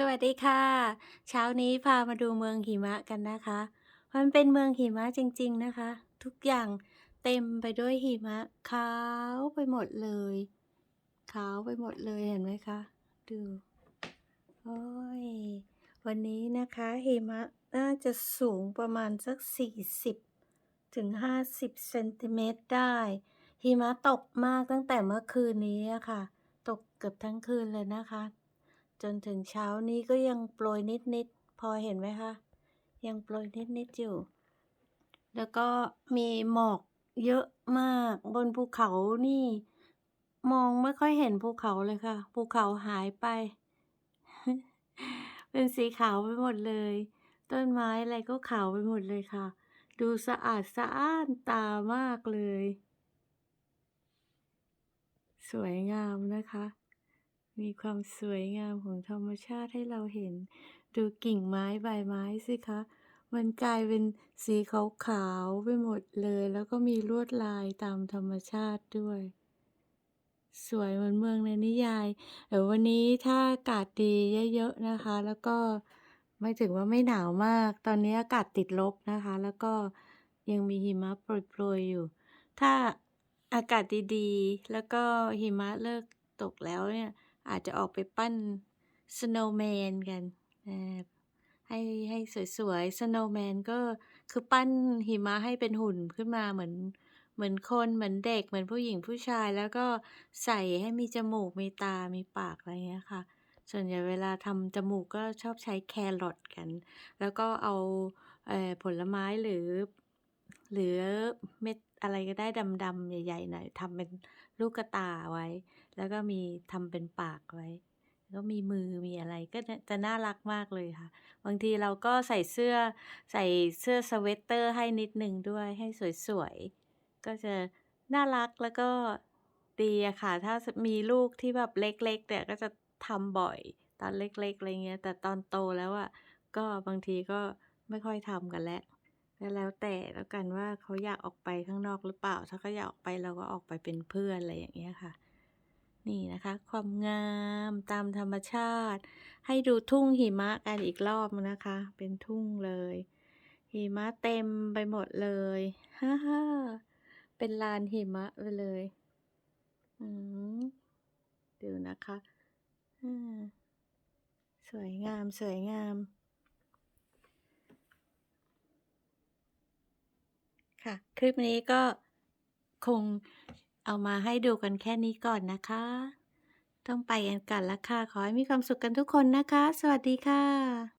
สวัสดีค่ะ เช้านี้พามาดูเมืองหิมะกันนะคะ มันเป็นเมืองหิมะจริง ๆนะคะ ทุกอย่างเต็มไปด้วยหิมะขาวไปหมดเลยขาวไปหมดเลยเห็นไหมคะ ดูโอ้ยวันนี้นะคะหิมะน่าจะสูงประมาณสัก 40ถึง50เซนติเมตรได้ หิมะตกมากตั้งแต่เมื่อคืนนี้อะค่ะ ตกเกือบทั้งคืนเลยนะคะ จนถึงเช้านี้ก็ยังโปรยนิดๆพอเห็นไหมคะยังโปรยนิดๆอยู่ แล้วก็มีหมอกเยอะมากบนภูเขานี่ มองไม่ค่อยเห็นภูเขาเลยค่ะ ภูเขาหายไป เป็นสีขาวไปหมดเลย ต้นไม้อะไรก็ขาวไปหมดเลยค่ะ ดูสะอาดสะอ้านตามากเลย สวยงามนะคะ มีความสวยงามของธรรมชาติให้เราเห็น ดูกิ่งไม้ใบไม้สิคะ มันกลายเป็นสีขาวๆไปหมดเลย แล้วก็มีลวดลายตามธรรมชาติด้วย สวยเหมือนเมืองในนิยายเดี๋ยววันนี้ถ้าอากาศดีเยอะๆนะคะ แล้วก็ไม่ถึงว่าไม่หนาวมาก ตอนนี้อากาศติดลบนะคะ แล้วก็ยังมีหิมะโปรยๆอยู่ ถ้าอากาศดีๆ แล้วก็หิมะเลิกตกแล้วเนี่ย อาจจะออกไปปั้น snowman กันให้ให้สวยๆ snowman ก็คือปั้นหิมะให้เป็นหุ่นขึ้นมาเหมือนเหมือนคนเหมือนเด็กเหมือนผู้หญิงผู้ชายแล้วก็ใส่ให้มีจมูกมีตามีปากอะไรเงี้ยค่ะ ส่วนใหญ่เวลาทำจมูกก็ชอบใช้แครอทกัน แล้วก็เอาเอผลไม้หรือ หรือเม็ดอะไรก็ได้ดำๆใหญ่ๆหน่อยทำเป็นลูกกระตาไว้ แล้วก็มีทำเป็นปากไว้แล้วก็มีมือมีอะไรก็จะน่ารักมากเลยค่ะ บางทีเราก็ใส่เสื้อใส่เสื้อสเวตเตอร์ให้นิดหนึ่งด้วยให้สวยๆ ก็จะน่ารักแล้วก็ดีอะค่ะ ถ้ามีลูกที่แบบเล็กๆเนี่ยก็จะทำบ่อยตอนเล็กๆอะไรเงี้ย แต่ตอนโตแล้วอะก็บางทีก็ไม่ค่อยทำกันแล้ว แล้วแต่แล้วกันว่าเขาอยากออกไปข้างนอกหรือเปล่า ถ้าเขาอยากออกไปเราก็ออกไปเป็นเพื่อนอะไรอย่างเงี้ยค่ะ นี่นะคะ ความงามตามธรรมชาติ ให้ดูทุ่งหิมะกันอีกรอบนะคะ เป็นทุ่งเลย หิมะเต็มไปหมดเลยฮ่าฮ่าเป็นลานหิมะไปเลย อืมดูนะคะอืมสวยงามสวยงาม ค่ะ คลิปนี้ก็คงเอามาให้ดูกันแค่นี้ก่อนนะคะ ต้องไปกันก่อนแล้วค่ะ ขอให้มีความสุขกันทุกคนนะคะ สวัสดีค่ะ